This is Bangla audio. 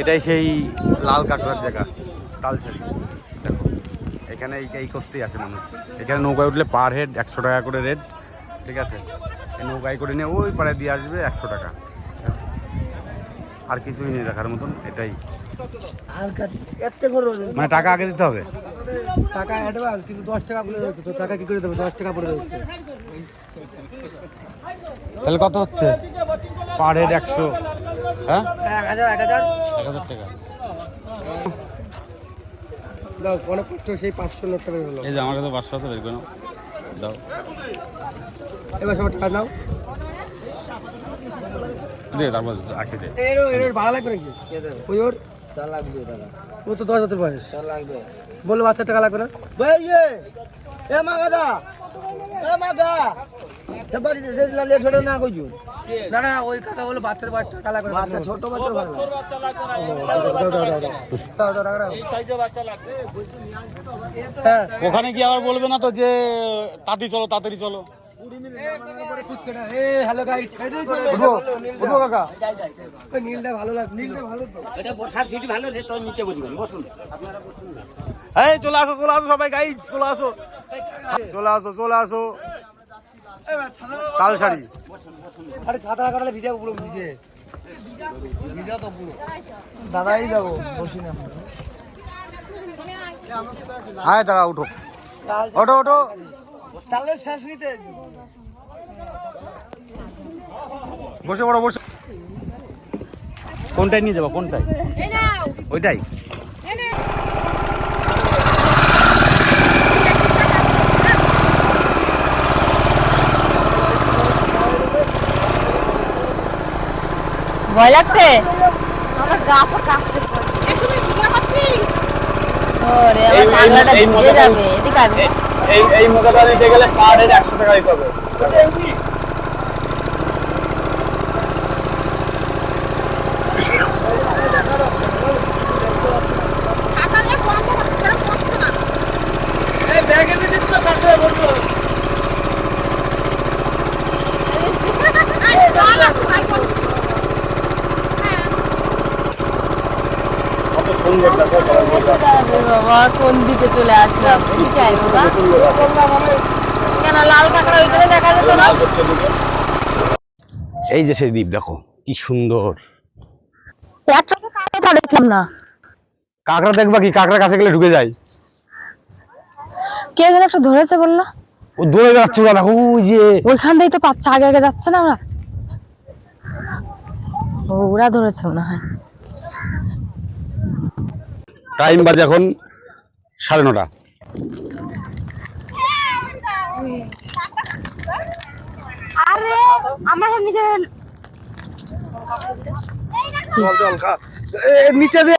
এটাই সেই লাল কাঁকড়ার জায়গা তালসারি দেখো এখানে এই এই করতেই আসে মানুষ। এখানে নৌকায় উঠলে পার হেড একশো টাকা করে রেট ঠিক আছে? নৌকায় করে নিয়ে ওই পাড়ে দিয়ে আসবে একশো টাকা। আর কিছুই নেই দেখার মতন এটাই। মানে টাকা আগে দিতে হবে? টাকা অ্যাডভান্স কিন্তু দশ টাকা বলে তো টাকা কি করে দেবে? দশ টাকা পড়ে দিচ্ছে তাহলে কত হচ্ছে? পার হেড একশো। হ্যাঁ? এক হাজার টাকা। দাও অনেক কষ্ট সেই পাঁচশো টাকা হলো। এই যে আমার কাছে পাঁচশো আছে বের করে দাও। এবার সবার টাকা নাও দে তারপর আসি দে। এর এর ভালো লাগবে নাকি? ওই ওর? লাগবে দাদা ও তো দশ বছর বয়স। লাগবে। বলল বাচ্চা টাকা লাগবে না? এ মাগাদা এ মাগা। না কইছু না না ওই কাকা বলল বাচ্চার বাচ্চা লাগবে ছোট বাচ্চা ভালো। হ্যাঁ ওখানে গিয়ে আবার বলবে না তো যে তাড়াতাড়ি চলো তাড়াতাড়ি চলো। উঠবো কাকা। ওই নীলটা ভালো লাগে নীলটা ভালো তো। এই চলে আসো চলে আসো সবাই গাইড চলে আসো। চলে আসো চলে আসো। তাল শাড়ি আরে ছাতা কাটালে ভিজা পুরো ভিজে। ভিজা তো পুরো। দাদাই যাব বসি না হ্যাঁ দাঁড়া উঠো। ওঠো ওঠো। তাহলে শেষ নিতে। বসে পড়ো বসে। কোনটাই নিয়ে যাব কোনটাই ওইটাই। ভয় লাগছে? আমার গা পা কাঁপতে ওরে আমার পাগলাটা ভিজে যাবে। এদিকে আসবে এই এই মোকাটা নিতে গেলে পার হেড 100 টাকা দিতে হবে কত সুন্দর দেখো আরে বাবা কোন দিকে চলে আসলাম এদিকে আয় বাবা কেন লাল কাঁকড়া ওইখানে দেখা যেত না এই যে সেই দ্বীপ দেখো কি সুন্দর। কাঁকড়া দেখলাম না কাঁকড়া দেখবা কি? কাঁকড়া কাছে গেলে ঢুকে যায়। কে যেন একটা ধরেছে বলল। ও দৌড়ে যাচ্ছে ওরা দেখো ওই যে। ওইখান থেকেই তো পাচ্ছে আগে আগে যাচ্ছে না ওরা। ও, ওরা ধরেছে মনে হয়। টাইম বাজে এখন সাড়ে নটা। আরে আমরা সব নিজে চল চল খা। নিচে দে।